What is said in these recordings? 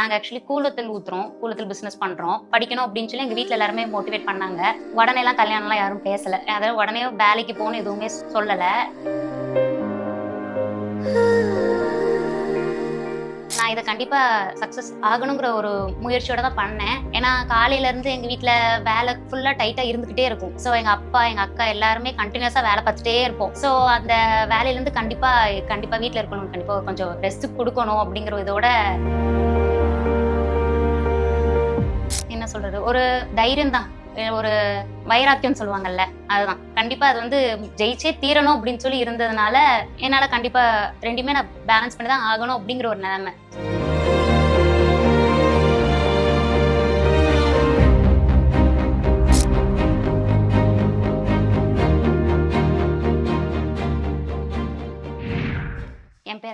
நாங்கள் ஆக்சுவலி கூலத்தில் ஊத்துறோம் கூலத்தில் பிஸ்னஸ் பண்ணுறோம் படிக்கணும் அப்படின்னு சொல்லி எங்கள் வீட்டில் எல்லாருமே மோட்டிவேட் பண்ணாங்க. உடனேலாம் கல்யாணம்லாம் யாரும் பேசலை. அதாவது உடனே வேலைக்கு போகணும் எதுவுமே சொல்லலை. நான் இதை கண்டிப்பா சக்சஸ் ஆகணுங்கிற ஒரு முயற்சியோட தான் பண்ணேன். ஏன்னா காலையில இருந்து எங்க வேலை ஃபுல்லா டைட்டா இருந்துகிட்டே இருக்கும். ஸோ எங்க அப்பா எங்க அக்கா எல்லாருமே கண்டினியூஸா வேலை பார்த்துட்டே இருப்போம். ஸோ அந்த வேலையில இருந்து கண்டிப்பா கண்டிப்பா இருக்கணும். கண்டிப்பா கொஞ்சம் ரெஸ்ட் கொடுக்கணும் அப்படிங்கிற இதோட என்ன சொல்றது? ஒரு தைரியம் தான். ஒரு வைராக்கியம் சொல்லுவாங்கல்ல அதுதான். கண்டிப்பா அது வந்து ஜெயிச்சே தீரணும் அப்படின்னு சொல்லி இருந்ததுனால என்னால கண்டிப்பா ரெண்டுமே நான் பேலன்ஸ் பண்ணி தான் ஆகணும் அப்படிங்கிற ஒரு நிலைமை.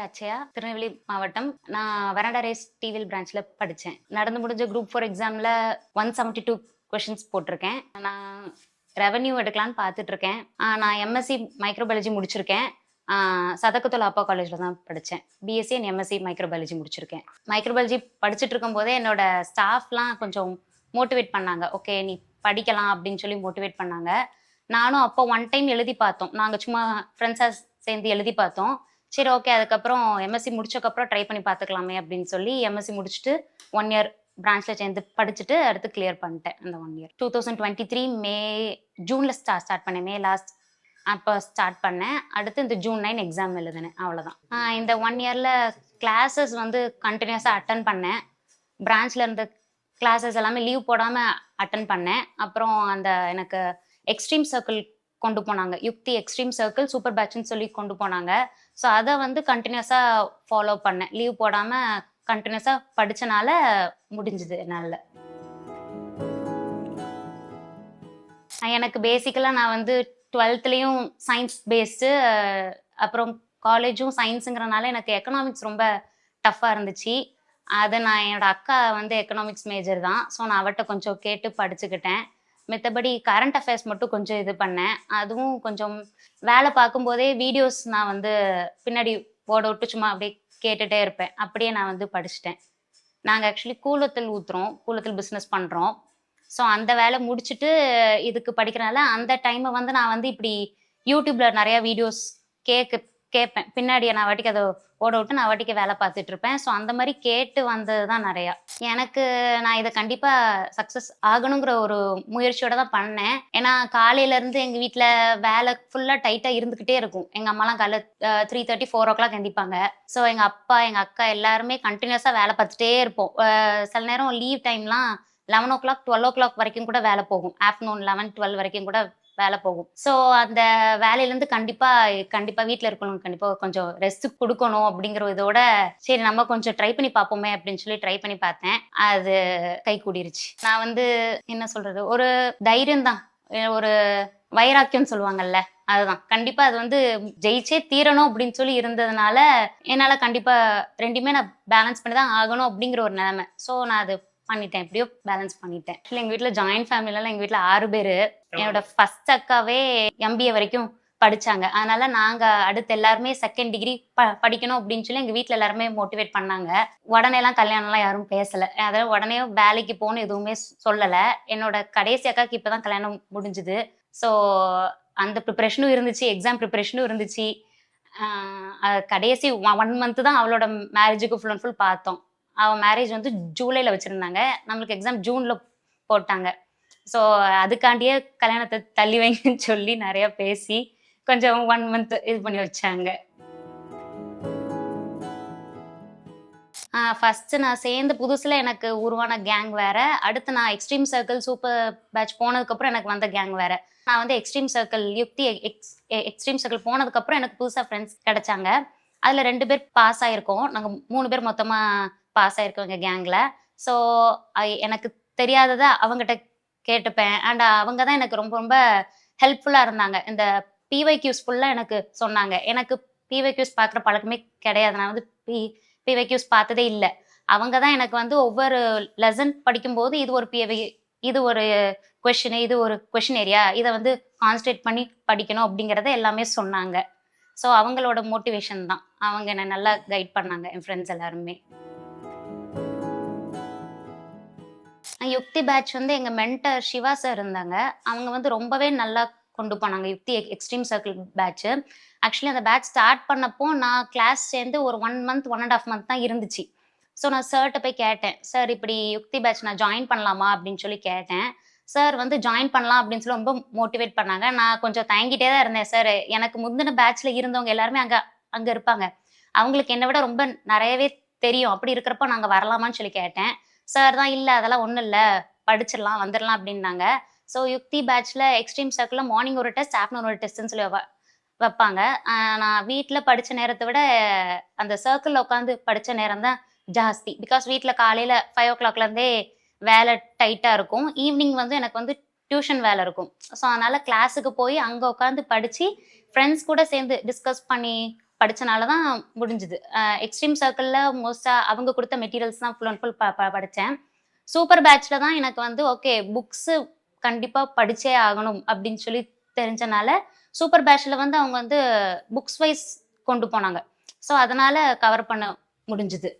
அச்சயா திருநெல்வேலி மாவட்டம். நான் வராண்டா ரேஸ் டிவில் பிரான்ச்ல படித்தேன் நடந்து முடிஞ்ச குரூப் ஃபோர் எக்ஸாமில் ஒன் செவன்ட்டி டூ கொஷின்ஸ் போட்டிருக்கேன். நான் ரெவன்யூ எடுக்கலான்னு பார்த்துட்டு இருக்கேன் நான் எம்எஸ்சி மைக்ரோபயாலஜி முடிச்சிருக்கேன். சதக்கத்தோல் அப்பா காலேஜில் தான் படித்தேன் பிஎஸ்சி அண்ட் எம்எஸ்சி மைக்ரோபயாலஜி முடிச்சிருக்கேன். மைக்ரோபயாலஜி படிச்சுட்டு இருக்கும்போதே என்னோட ஸ்டாஃப்லாம் கொஞ்சம் மோட்டிவேட் பண்ணாங்க. ஓகே நீ படிக்கலாம் அப்படின்னு சொல்லி மோட்டிவேட் பண்ணாங்க. நானும் அப்போ ஒன் டைம் எழுதி பார்த்தோம். நாங்கள் சும்மா ஃப்ரெண்ட்ஸாக சேர்ந்து எழுதி பார்த்தோம். சரி ஓகே அதுக்கப்புறம் எம்எஸ்சி முடிச்சக்கப்புறம் ட்ரை பண்ணி பார்த்துக்கலாமே அப்படின்னு சொல்லி எம்எஸ்சி முடிச்சுட்டு ஒன் இயர் பிரான்ச்சில் சேர்ந்து படிச்சுட்டு அடுத்து கிளியர் பண்ணிட்டேன் அந்த one year two thousand twenty three May ஜூனில் start start பண்ணேன். மே லாஸ்ட் அப்போ ஸ்டார்ட் பண்ணேன். அடுத்து இந்த ஜூன் நைன் எக்ஸாம் எழுதினேன். அவ்வளோதான் இந்த ஒன் இயரில் கிளாஸஸ் வந்து கண்டினியூஸாக அட்டன் பண்ணேன். பிரான்ச்சில் இருந்த கிளாஸஸ் எல்லாமே லீவ் போடாமல் அட்டன் பண்ணேன். அப்புறம் அந்த எனக்கு எக்ஸ்ட்ரீம் சர்க்கிள் கொண்டு போனாங்க. யுக்தி எக்ஸ்ட்ரீம் சர்க்கிள் சூப்பர் பேட்ச்னு சொல்லி கொண்டு போனாங்க. ஸோ அதை வந்து கண்டினியூஸாக ஃபாலோ பண்ணேன். லீவ் போடாமல் கண்டினியூஸாக படித்தனால முடிஞ்சுது என்னால். எனக்கு பேசிக்கலாக நான் வந்து டுவெல்த்லேயும் சயின்ஸ் பேஸ்டு அப்புறம் காலேஜும் சயின்ஸுங்கிறனால எனக்கு எக்கனாமிக்ஸ் ரொம்ப டஃப்பாக இருந்துச்சு. அதை நான் என்னோட அக்கா வந்து எக்கனாமிக்ஸ் மேஜர் தான். ஸோ நான் அவட்ட கொஞ்சம் கேட்டு படிச்சுக்கிட்டேன். மித்தபடி கரண்ட் அஃபேர்ஸ் மட்டும் கொஞ்சம் இது பண்ணேன். அதுவும் கொஞ்சம் வேலை பார்க்கும்போதே வீடியோஸ் நான் வந்து பின்னாடி போட விட்டு சும்மா அப்படியே கேட்டுட்டே இருப்பேன். அப்படியே நான் வந்து படிச்சுட்டேன். நாங்கள் ஆக்சுவலி கூலத்தில் ஊத்துறோம். கூலத்தில் பிஸ்னஸ் பண்ணுறோம் ஸோ அந்த வேலை முடிச்சுட்டு இதுக்கு படிக்கிறனால அந்த டைமை வந்து நான் வந்து இப்படி யூடியூப்ல நிறைய வீடியோஸ் கேட்க கேட்பேன். பின்னாடி நான் வாட்டிக்கு அதை ஓட விட்டு நான் வாட்டிக்கு வேலை பார்த்துட்டு இருப்பேன். ஸோ அந்த மாதிரி கேட்டு வந்தது தான் நிறையா. எனக்கு நான் இதை கண்டிப்பாக சக்ஸஸ் ஆகணுங்கிற ஒரு முயற்சியோட தான் பண்ணேன். ஏன்னா காலையிலேருந்து எங்கள் வீட்டில் வேலை ஃபுல்லாக டைட்டாக இருந்துக்கிட்டே இருக்கும். எங்கள் அம்மாலாம் காலைல three thirty four o'clock எந்திப்பாங்க. ஸோ எங்கள் அப்பா எங்கள் அக்கா எல்லாருமே கண்டினியூஸாக வேலை பார்த்துட்டே இருப்போம். சில நேரம் லீவ் டைம்லாம் eleven o'clock twelve o'clock வரைக்கும் கூட வேலை போகும். ஆஃப்டர்நூன் லெவன் டுவெல் வரைக்கும் கூட வேலை போகும். ஸோ அந்த வேலையிலேருந்து கண்டிப்பா கண்டிப்பா வீட்டில் இருக்கணும். கண்டிப்பா கொஞ்சம் ரெஸ்ட் கொடுக்கணும் அப்படிங்கிற இதோட சரி நம்ம கொஞ்சம் ட்ரை பண்ணி பார்ப்போமே அப்படின்னு சொல்லி ட்ரை பண்ணி பார்த்தேன். அது கை கூடிருச்சு. நான் வந்து என்ன சொல்றது? ஒரு தைரியம் தான். ஒரு வைராக்கியம் சொல்லுவாங்கல்ல அதுதான். கண்டிப்பா அது வந்து ஜெயிச்சே தீரணும் அப்படின்னு சொல்லி இருந்ததுனால என்னால கண்டிப்பா ரெண்டுமே நான் பேலன்ஸ் பண்ணி தான் ஆகணும் அப்படிங்கிற ஒரு நிலைமை. ஸோ நான் அது பண்ணிட்டேன் எப்படியோ பேலன்ஸ் பண்ணிட்டேன். இல்லை எங்க வீட்டில் ஜாயின்ட் ஃபேமிலிலாம் எங்க வீட்டில் ஆறு பேர். என்னோட ஃபர்ஸ்ட் அக்காவே எம்பிஏ வரைக்கும் படிச்சாங்க. அதனால நாங்க அடுத்து எல்லாருமே செகண்ட் டிகிரி ப படிக்கணும் அப்படின்னு சொல்லி எங்க வீட்டுல எல்லாருமே மோட்டிவேட் பண்ணாங்க. உடனே எல்லாம் கல்யாணம்லாம் யாரும் பேசல. அதாவது உடனே வேலைக்கு போகணும் எதுவுமே சொல்லல. என்னோட கடைசி அக்காக்கு இப்பதான் கல்யாணம் முடிஞ்சுது. ஸோ அந்த ப்ரிப்பரேஷனும் இருந்துச்சு எக்ஸாம் ப்ரிப்பரேஷனும் இருந்துச்சு. கடைசி ஒன் மந்த் தான் அவளோட மேரேஜுக்கு ஃபுல் அண்ட் ஃபுல் பார்த்தோம். அவன் மேரேஜ் வந்து ஜூலையில் வச்சுருந்தாங்க. நம்மளுக்கு எக்ஸாம் ஜூனில் போட்டாங்க. ஸோ அதுக்காண்டியே கல்யாணத்தை தள்ளி வைங்கன்னு சொல்லி நிறையா பேசி கொஞ்சம் ஒன் மந்த் இது பண்ணி வச்சாங்க. ஃபஸ்ட்டு நான் சேர்ந்து புதுசில் எனக்கு உருவான கேங் வேறு. அடுத்து நான் எக்ஸ்ட்ரீம் சர்க்கிள் சூப்பர் பேட்ச் போனதுக்கப்புறம் எனக்கு வந்த கேங் வேறு. நான் வந்து extreme circle Yukthi X extreme circle போனதுக்கப்புறம் எனக்கு புதுசாக ஃப்ரெண்ட்ஸ் கிடைச்சாங்க. அதில் ரெண்டு பேர் பாஸ் ஆகிருக்கோம் நாங்கள் மூணு பேர் மொத்தமாக பாஸ் ஆயிருக்கவங்க எங்கள் கேங்கில் ஸோ எனக்கு தெரியாததை அவங்ககிட்ட கேட்டுப்பேன். அண்ட் அவங்க தான் எனக்கு ரொம்ப ரொம்ப ஹெல்ப்ஃபுல்லாக இருந்தாங்க. இந்த பிவைக்யூஸ் ஃபுல்லாக எனக்கு சொன்னாங்க. எனக்கு பிவைக்யூஸ் பார்க்குற பழக்கமே கிடையாது. நான் வந்து பி பிவைக்யூஸ் பார்த்ததே இல்லை. அவங்க தான் எனக்கு வந்து ஒவ்வொரு லெசன் படிக்கும்போது இது ஒரு பிவை இது ஒரு கொஷின் இது ஒரு கொஷின் ஏரியா இதை வந்து கான்சன்ட்ரேட் பண்ணி படிக்கணும் அப்படிங்கிறத எல்லாமே சொன்னாங்க. ஸோ அவங்களோட மோட்டிவேஷன் தான். அவங்க என்னை நல்லா கைட் பண்ணாங்க என் ஃப்ரெண்ட்ஸ் எல்லாருமே. யுக்தி பேட்ச் வந்து எங்க மென்டர் சிவா சார் இருந்தாங்க. அவங்க வந்து ரொம்பவே நல்லா கொண்டு போனாங்க. Yukthi extreme circle batch actually அந்த பேட்ச் ஸ்டார்ட் பண்ணப்போ நான் கிளாஸ் சேர்ந்து ஒரு one month one and half month தான் இருந்துச்சு. ஸோ நான் சார்கிட்ட போய் கேட்டேன். சார் இப்படி யுக்தி பேட்ச் நான் ஜாயின் பண்ணலாமா? அப்படின்னு சொல்லி கேட்டேன். சார் வந்து ஜாயின் பண்ணலாம் அப்படின்னு சொல்லி ரொம்ப மோட்டிவேட் பண்ணாங்க. நான் கொஞ்சம் தயங்கிட்டே தான் இருந்தேன் சார் எனக்கு முந்தின பேட்ச்ல இருந்தவங்க எல்லாருமே அங்க அங்க இருப்பாங்க. அவங்களுக்கு என்னை விட ரொம்ப நிறையவே தெரியும். அப்படி இருக்கிறப்ப நாங்க வரலாமான்னு சொல்லி கேட்டேன். சார் தான் இல்லை அதெல்லாம் ஒன்றும் இல்லை. படிச்சிடலாம் வந்துடலாம் அப்படின்னாங்க. ஸோ யுக்தி பேட்ச்சில் எக்ஸ்ட்ரீம் சர்க்கிளில் மார்னிங் ஒரு டெஸ்ட் ஆஃப்டர்நூன் ஒரு டெஸ்ட்னு சொல்லி வைப்பாங்க. நான் வீட்டில் படித்த நேரத்தை விட அந்த சர்க்கிளில் உட்காந்து படித்த நேரம் தான் ஜாஸ்தி. பிகாஸ் வீட்டில் காலையில் ஃபைவ் ஓ கிளாக்லேருந்தே வேலை டைட்டாக இருக்கும். ஈவினிங் வந்து எனக்கு வந்து டியூஷன் வேலை இருக்கும். ஸோ அதனால் கிளாஸுக்கு போய் அங்கே உட்காந்து படித்து ஃப்ரெண்ட்ஸ் கூட சேர்ந்து டிஸ்கஸ் பண்ணி படித்தனால தான் முடிஞ்சுது எக்ஸ்ட்ரீம் சர்க்கிளில் மோஸ்ட்டாக அவங்க கொடுத்த மெட்டீரியல்ஸ் தான் ஃபுல் அண்ட் ஃபுல் ப ப- படித்தேன் சூப்பர் பேட்சில் தான் எனக்கு வந்து ஓகே புக்ஸு கண்டிப்பாக படித்தே ஆகணும் அப்படின்னு சொல்லி தெரிஞ்சனால சூப்பர் பேட்சில் வந்து அவங்க வந்து புக்ஸ் வைஸ் கொண்டு போனாங்க. ஸோ அதனால் கவர் பண்ண முடிஞ்சுது.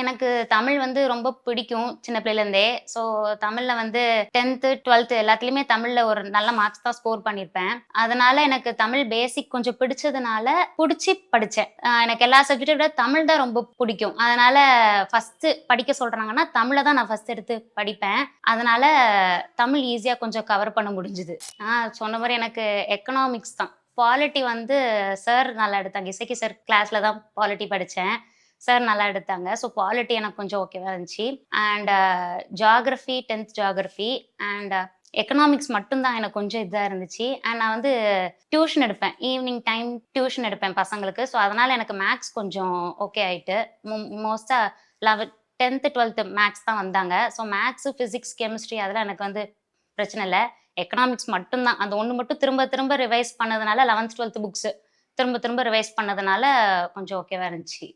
எனக்கு தமிழ் வந்து ரொம்ப பிடிக்கும் சின்ன பிள்ளைலேருந்தே ஸோ தமிழில் வந்து டென்த்து டுவெல்த்து எல்லாத்துலேயுமே தமிழில் ஒரு நல்ல மார்க்ஸ் தான் ஸ்கோர் பண்ணியிருப்பேன் அதனால எனக்கு தமிழ் பேசிக் கொஞ்சம் பிடிச்சதுனால பிடிச்சி படித்தேன் எனக்கு எல்லா சப்ஜெக்டை விட தமிழ் தான் ரொம்ப பிடிக்கும். அதனால ஃபஸ்ட்டு படிக்க சொல்கிறாங்கன்னா தமிழை தான் நான் ஃபஸ்ட் எடுத்து படிப்பேன். அதனால தமிழ் ஈஸியாக கொஞ்சம் கவர் பண்ண முடிஞ்சுது. சொன்ன மாதிரி எனக்கு எக்கனாமிக்ஸ் தான். பாலிட்டி வந்து சார் நல்லா எடுத்தாங்க. இசைக்கு சார் கிளாஸில் தான் பாலிட்டி படித்தேன் சார் நல்லா எடுத்தாங்க. ஸோ குவாலிட்டி எனக்கு கொஞ்சம் ஓகேவா இருந்துச்சு. And geography tenth geography and economics மட்டும்தான் எனக்கு கொஞ்சம் இதாக இருந்துச்சு. அண்ட் நான் வந்து டியூஷன் எடுப்பேன். ஈவினிங் டைம் டியூஷன் எடுப்பேன் பசங்களுக்கு. ஸோ அதனால் எனக்கு மேக்ஸ் கொஞ்சம் ஓகே ஆயிட்டு. மோஸ்ட்டாக லெவன்த் டென்த்து டுவெல்த்து மேக்ஸ் தான் வந்தாங்க. ஸோ மேக்ஸு ஃபிசிக்ஸ் கெமிஸ்ட்ரி அதெல்லாம் எனக்கு வந்து பிரச்சனை இல்லை. எக்கனாமிக்ஸ் மட்டும்தான். அந்த ஒன்று மட்டும் திரும்ப திரும்ப ரிவைஸ் பண்ணதுனால லெவன்த் டுவெல்த் புக்ஸு திரும்ப திரும்ப ரிவைஸ் பண்ணதுனால கொஞ்சம் ஓகேவா இருந்துச்சு.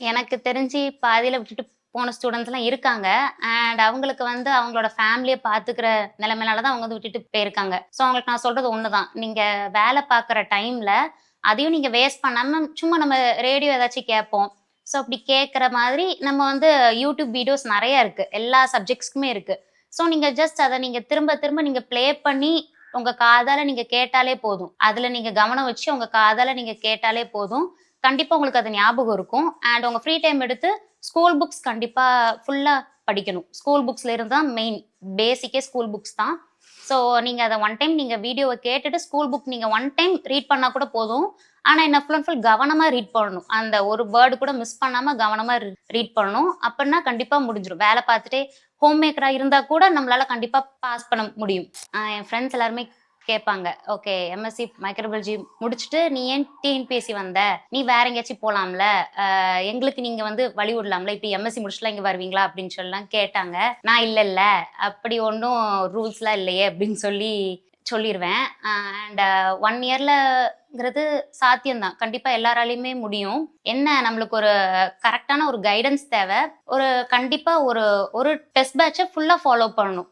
எனக்கு தெரிஞ்சு பாதியில் விட்டுட்டு போன ஸ்டூடெண்ட்ஸ்லாம் இருக்காங்க. அண்ட் அவங்களுக்கு வந்து அவங்களோட ஃபேமிலியை பார்த்துக்கிற நிலைமையினால தான் அவங்க வந்து விட்டுட்டு போயிருக்காங்க. ஸோ அவங்களுக்கு நான் சொல்றது ஒன்று தான் நீங்கள் வேலை பார்க்குற டைமில் அதையும் நீங்கள் வேஸ்ட் பண்ணாமல் சும்மா நம்ம ரேடியோ ஏதாச்சும் கேட்போம். ஸோ அப்படி கேட்குற மாதிரி நம்ம வந்து யூடியூப் வீடியோஸ் நிறைய இருக்குது எல்லா சப்ஜெக்ட்ஸ்க்குமே இருக்குது ஸோ நீங்கள் ஜஸ்ட் அதை நீங்கள் திரும்ப திரும்ப நீங்கள் ப்ளே பண்ணி உங்கள் காதால் நீங்கள் கேட்டாலே போதும். அதில் நீங்கள் கவனம் வச்சு உங்கள் காதால் நீங்கள் கேட்டாலே போதும். கண்டிப்பா உங்களுக்கு அது ஞாபகம் இருக்கும். அண்ட் உங்க ஃப்ரீ டைம் எடுத்து ஸ்கூல் புக்ஸ் கண்டிப்பா ஃபுல்லா படிக்கணும். ஸ்கூல் புக்ஸ்ல இருந்து தான் மெயின் பேசிக்கே ஸ்கூல் புக்ஸ் தான். ஸோ நீங்கள் அதை ஒன் டைம் நீங்கள் வீடியோவை கேட்டுட்டு ஸ்கூல் புக் நீங்கள் ஒன் டைம் ரீட் பண்ணால் கூட போதும். ஆனால் என்ன ஃபுல் அண்ட் ஃபுல் கவனமாக ரீட் பண்ணணும். அந்த ஒரு வேர்டு கூட மிஸ் பண்ணாமல் கவனமாக ரீட் பண்ணணும். அப்படின்னா கண்டிப்பாக முடிஞ்சிடும் வேலை பார்த்துட்டே ஹோம் மேக்கராக இருந்தால் கூட நம்மளால் கண்டிப்பாக பாஸ் பண்ண முடியும். என் ஃப்ரெண்ட்ஸ் எல்லாருமே கேட்பாங்க ஓகே எம்எஸ்சி மைக்ரோபயாலஜி முடிச்சுட்டு நீ ஏன் டிஎன்பிஎஸ்சி வந்த? நீ வேற எங்கேயாச்சும் போலாம்ல? எங்களுக்கு நீங்க வந்து வழி விடலாம்ல? இப்போ எம்எஸ்சி முடிச்சுலாம் இங்க வருவீங்களா? அப்படின்னு சொல்லலாம் கேட்டாங்க. நான் இல்லை இல்லை அப்படி ஒன்றும் ரூல்ஸ்லாம் இல்லையே? அப்படின்னு சொல்லி சொல்லிடுவேன் அண்ட் ஒன் இயர்லங்கிறது சாத்தியம்தான். கண்டிப்பாக எல்லாராலையுமே முடியும். என்ன நம்மளுக்கு ஒரு கரெக்டான ஒரு கைடன்ஸ் தேவை? ஒரு கண்டிப்பாக ஒரு ஒரு டெஸ்ட் பேட்சை ஃபுல்லாக ஃபாலோ பண்ணணும்.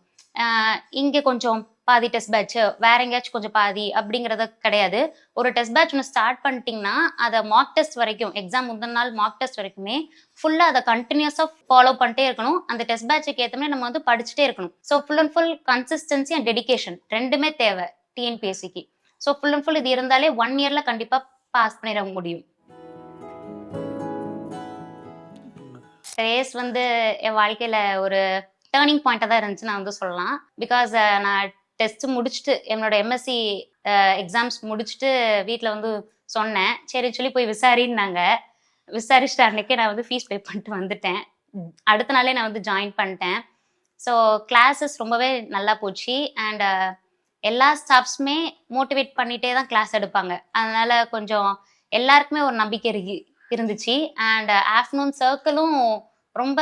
இங்கே கொஞ்சம் பாதி டெஸ்ட் பேட்ச் வேற எங்கேயாச்சும் கொஞ்சம் பாதி அப்படிங்கறது கிடையாது. ஒரு டெஸ்ட் பேட்ச் ஒன்று ஸ்டார்ட் பண்ணிட்டீங்கன்னா அதை மார்க் டெஸ்ட் வரைக்கும் எக்ஸாம் முந்தின நாள் மார்க் டெஸ்ட் வரைக்குமே ஃபுல்லாக அதை கண்டினியூஸாக ஃபாலோ பண்ணிட்டே இருக்கணும். அந்த டெஸ்ட் பேட்சுக்கு ஏற்ற மாதிரி நம்ம வந்து படிச்சுட்டே இருக்கணும். So full and full consistency and dedication ரெண்டுமே தேவை டிஎன்பிஎஸ்சிக்கு ஸோ ஃபுல் அண்ட் ஃபுல் இது இருந்தாலே ஒன் இயர்ல கண்டிப்பாக பாஸ் பண்ணிட முடியும். ரேஸ் வந்து என் வாழ்க்கையில ஒரு டேர்னிங் பாயிண்ட்டாக தான் இருந்துச்சு நான் வந்து சொல்லலாம். பிகாஸ் நான் டெஸ்ட் முடிச்சுட்டு என்னோட எம்எஸ்சி எக்ஸாம்ஸ் முடிச்சுட்டு வீட்டில் வந்து சொன்னேன். சரி சொல்லி போய் விசாரின்னாங்க. விசாரிச்சுட்டு அன்னைக்கே நான் வந்து ஃபீஸ் பே பண்ணிட்டு வந்துட்டேன். அடுத்த நாளே நான் வந்து ஜாயின் பண்ணிட்டேன். ஸோ கிளாஸஸ் ரொம்பவே நல்லா போச்சு. அண்ட் எல்லா ஸ்டாஃப்ஸுமே மோட்டிவேட் பண்ணிட்டே தான் கிளாஸ் எடுப்பாங்க. அதனால கொஞ்சம் எல்லாருக்குமே ஒரு நம்பிக்கை இருந்துச்சு. அண்ட் ஆஃப்டர்நூன் சர்க்கிளும் ரொம்ப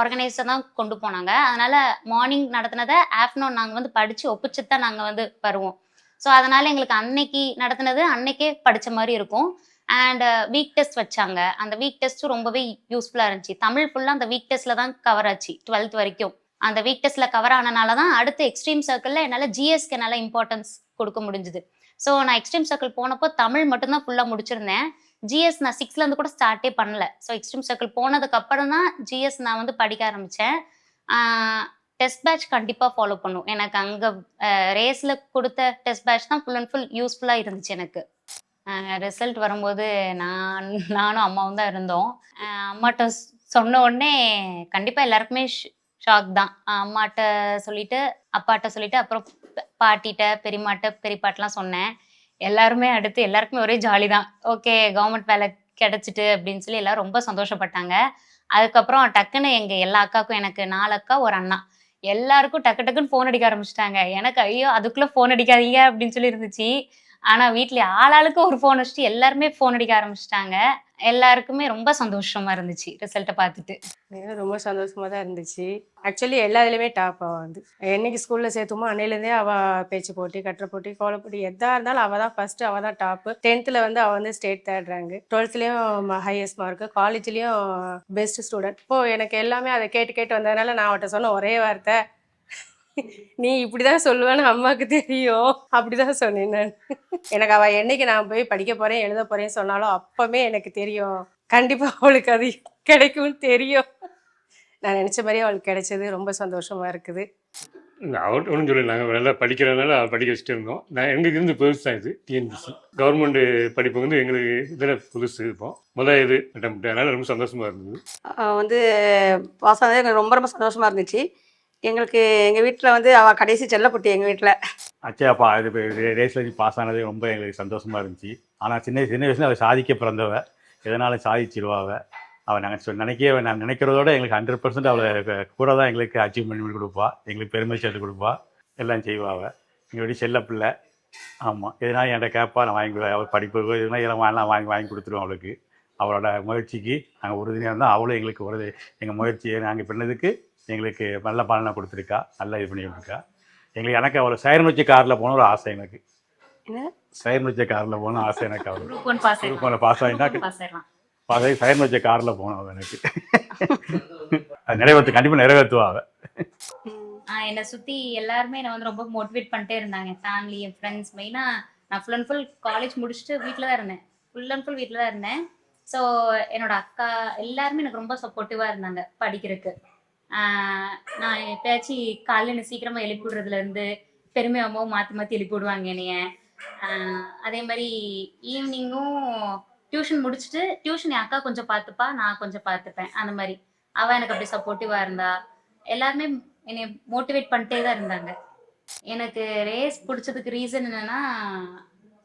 ஆர்கனைஸாக தான் கொண்டு போனாங்க. அதனால மார்னிங் நடத்தினதை ஆஃப்டர்நூன் நாங்கள் வந்து படித்து ஒப்பிச்சு தான் நாங்கள் வந்து வருவோம். ஸோ அதனால எங்களுக்கு அன்னைக்கு நடத்தினது அன்னைக்கே படித்த மாதிரி இருக்கும். அண்ட் வீக் டெஸ்ட் வச்சாங்க. அந்த வீக் டெஸ்ட்டும் ரொம்பவே யூஸ்ஃபுல்லாக இருந்துச்சு. தமிழ் ஃபுல்லாக அந்த வீக் டெஸ்ட்டில் தான் கவர் ஆச்சு டுவெல்த் வரைக்கும். அந்த வீக் டெஸ்ட்டில் கவர் ஆனனால தான் அடுத்து எக்ஸ்ட்ரீம் சர்க்கிளில் என்னால் ஜிஎஸ்க்கு என்னால் இம்பார்ட்டன்ஸ் கொடுக்க முடிஞ்சுது. ஸோ நான் எக்ஸ்ட்ரீம் சர்க்கிள் போனப்போ தமிழ் மட்டும்தான் ஃபுல்லாக முடிச்சிருந்தேன். ஜிஎஸ் நான் சிக்ஸ்லேருந்து கூட ஸ்டார்ட்டே பண்ணல. ஸோ எக்ஸ்ட்ரீம் சர்க்கிள் போனதுக்கு அப்புறம் தான் ஜிஎஸ் நான் வந்து படிக்க ஆரம்பித்தேன் டெஸ்ட் பேட்ச் கண்டிப்பாக ஃபாலோ பண்ணும். எனக்கு அங்கே ரேஸில் கொடுத்த டெஸ்ட் பேட்ச் தான் ஃபுல் அண்ட் ஃபுல் யூஸ்ஃபுல்லாக இருந்துச்சு எனக்கு. ரிசல்ட் வரும்போது நான் நானும் அம்மாவும் தான் இருந்தோம். அம்மாட்ட சொன்ன உடனே கண்டிப்பாக எல்லாருக்குமே ஷாக் தான். அம்மாட்ட சொல்லிட்டு அப்பாட்ட சொல்லிட்டு அப்புறம் பாட்டிகிட்ட பெரியமாட்ட பெரியப்பாட்டெலாம் சொன்னேன். எல்லாருமே அடுத்து எல்லாருக்குமே ஒரே ஜாலி தான். ஓகே கவர்மெண்ட் வேலை கிடைச்சிட்டு அப்படின்னு சொல்லி எல்லாரும் ரொம்ப சந்தோஷப்பட்டாங்க. அதுக்கப்புறம் டக்குன்னு எங்க எல்லா அக்காவுக்கும் எனக்கு நாலு அக்கா ஒரு அண்ணா. எல்லாருக்கும் டக்கு டக்குன்னு ஃபோன் அடிக்க ஆரம்பிச்சிட்டாங்க. எனக்கு ஐயோ அதுக்குள்ள ஃபோன் அடிக்காதீங்க அப்படின்னு சொல்லி இருந்துச்சு. ஆனா வீட்டில் ஆளாளுக்கு ஒரு ஃபோன் வச்சுட்டு எல்லாருமே ஃபோன் அடிக்க ஆரம்பிச்சிட்டாங்க. எல்லாருக்குமே ரொம்ப சந்தோஷமா இருந்துச்சு ரிசல்ட்டை பார்த்துட்டு. ரொம்ப சந்தோஷமா தான் இருந்துச்சு. ஆக்சுவலி எல்லா இதுலையுமே டாப் அவள் வந்து. என்னைக்கு ஸ்கூலில் சேர்த்துமோ அன்னையிலேருந்தே அவள் பேச்சு போட்டி கட்டுற போட்டி கோல போட்டி எதாக இருந்தாலும் அவள் தான் ஃபஸ்ட்டு அவள் தான் டாப்பு டென்த்தில் வந்து அவள் வந்து ஸ்டேட் தேர்ட் ரேங்கு டுவெல்த்லேயும் ஹையஸ்ட் மார்க்கு காலேஜ்லேயும் பெஸ்ட் ஸ்டூடெண்ட் இப்போ எனக்கு எல்லாமே அதை கேட்டு கேட்டு வந்ததுனால நான் அவட்ட சொன்ன ஒரே வார்த்தை நீ இப்படி தான் சொல்லுவேன்னு அம்மாவுக்கு தெரியும். அப்படி தான் சொன்னேன் நான். எனக்கு அவள் என்னைக்கு நான் போய் படிக்க போகிறேன் எழுத போகிறேன்னு சொன்னாலும் அப்போவே எனக்கு தெரியும். கண்டிப்பாக அவளுக்கு அது கிடைக்கும்னு தெரியும். நான் நினச்ச மாதிரியே அவளுக்கு கிடைச்சது ரொம்ப சந்தோஷமா இருக்குது. அவர்கிட்ட ஒன்றும் சொல்லலை. நாங்கள் நல்லா படிக்கிறதுனால அவள் படிக்க வச்சுட்டு இருந்தோம். நான் எங்களுக்கு இருந்து புதுசு தான் இது? டிஎன்பிசி கவர்மெண்ட் படிப்பு வந்து எங்களுக்கு இதில் புதுசு இப்போ. முதல் இது அட்டம் அதனால ரொம்ப சந்தோஷமாக இருந்தது. வந்து ஆனது எங்களுக்கு ரொம்ப ரொம்ப சந்தோஷமா இருந்துச்சு. எங்களுக்கு எங்கள் வீட்டில் வந்து அவள் கடைசி செல்லக்குட்டி எங்கள் வீட்டில் அச்சா இது ரேஸில் பாஸ் ஆனது ரொம்ப எங்களுக்கு சந்தோஷமாக இருந்துச்சு. ஆனால் சின்ன சின்ன வயசுல அவள் சாதிக்க பிறந்தவ. எதனாலும் சாதிச்சிருவாவ அவள் நாங்கள் சொல் நினைக்கவே நான் நினைக்கிறதோட எங்களுக்கு ஹண்ட்ரட் பர்சன்ட் அவளை கூட தான் எங்களுக்கு அச்சீவ்மெண்ட் பண்ணி கொடுப்பா. எங்களுக்கு பெருமை சேர்த்து கொடுப்பா. எல்லாம் செய்வாவ எங்களுடைய செல்ல பிள்ளை. ஆமாம் எதனாலும் என்கிட்ட கேட்பா நான் வாங்கி கொடு- அவள் படிப்பு எதுனா இதெல்லாம் வாங்கலாம் வாங்கி வாங்கி கொடுத்துருவோம் அவளுக்கு. அவளோட முயற்சிக்கு நாங்கள் உறுதுணையாக இருந்தால் அவளும் எங்களுக்கு உறுதி எங்கள் முயற்சியை நாங்கள் பண்ணதுக்கு எங்களுக்கு நல்ல பலனை கொடுத்துருக்கா நல்லா இது பண்ணி கொடுத்துருக்கா எங்களுக்கு எனக்கு அவளை சைரனுச்சி காரில் போன ஒரு ஆசை எனக்கு. சைரனுச்சி காரில் போகணும் ஆசை எனக்கு ஒன் பாஸ் ஆயிட்டா? பாஸ் ஆகி சைரனுச்சி காரில் போகணும் அவள் எனக்கு. அது நிறைவேற்று கண்டிப்பாக நிறைவேற்றுவா அவள் என்னை சுத்தி எல்லாருமே என்னை வந்து ரொம்ப மோட்டிவேட் பண்ணிட்டே இருந்தாங்க. ஃபேமிலி என் ஃப்ரெண்ட்ஸ் மெயினா நான் ஃபுல் அண்ட் ஃபுல் காலேஜ் முடிச்சுட்டு வீட்டில் தான் இருந்தேன். ஃபுல் அண்ட் ஃபுல் வீட்டில் தான் இருந்தேன். ஸோ என்னோட அக்கா எல்லாருமே எனக்கு ரொம்ப சப்போர்ட்டிவா இருந்தாங்க படிக்கிறதுக்கு. நான் எப்பயாச்சும் காலைல என்ன சீக்கிரமா எழுப்பி விடுறதுல இருந்து பெருமையாகவும் மாற்றி மாற்றி எழுப்பி விடுவாங்க என்னைய. அதே மாதிரி ஈவினிங்கும் டியூஷன் முடிச்சுட்டு டியூஷன் என் அக்கா கொஞ்சம் பார்த்துப்பா நான் கொஞ்சம் பார்த்துப்பேன். அந்த மாதிரி. அவ எனக்கு அப்படி சப்போர்ட்டிவாக இருந்தா. எல்லாருமே என்னை மோட்டிவேட் பண்ணிட்டே தான் இருந்தாங்க. எனக்கு ரேஸ் பிடிச்சதுக்கு ரீசன் என்னன்னா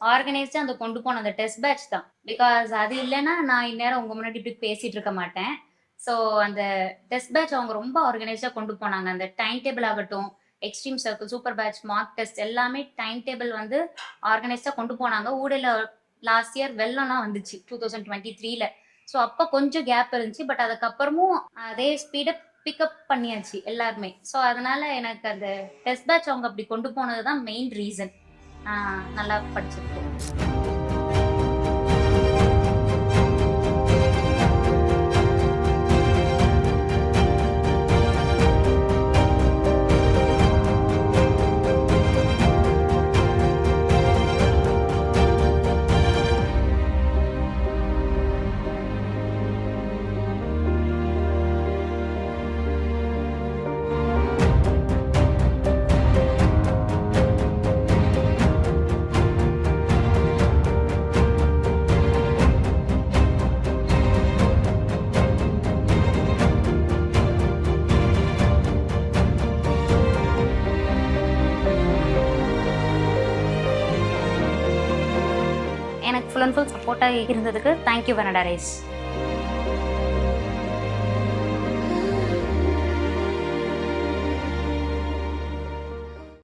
ஆர்கனைஸ்டாக அந்த கொண்டு போன அந்த டெஸ்ட் பேட்ச் தான். பிகாஸ் அது இல்லைன்னா நான் இந்நேரம் உங்கள் முன்னாடி இப்படி பேசிகிட்டு இருக்க மாட்டேன். ஸோ அந்த டெஸ்ட் பேட்ச் அவங்க ரொம்ப ஆர்கனைஸாக கொண்டு போனாங்க. அந்த டைம் டேபிள் ஆகட்டும் extreme circle super batch mark test எல்லாமே டைம் டேபிள் வந்து ஆர்கனைஸாக கொண்டு போனாங்க. ஊடையில் லாஸ்ட் இயர் வெள்ளம்லாம் வந்துச்சு டூ தௌசண்ட் டுவெண்ட்டி த்ரீல ஸோ அப்போ கொஞ்சம் கேப் இருந்துச்சு பட் அதுக்கப்புறமும் அதே ஸ்பீடை பிக்கப் பண்ணியாச்சு எல்லாருமே. ஸோ அதனால எனக்கு அந்த டெஸ்ட் பேட்ச் அவங்க அப்படி கொண்டு போனது தான் மெயின் ரீசன் நல்லா படிச்சிருக்கேன் சப்போர்ட்டாக இருந்ததுக்கு தேங்க்யூ கனடா ரைஸ்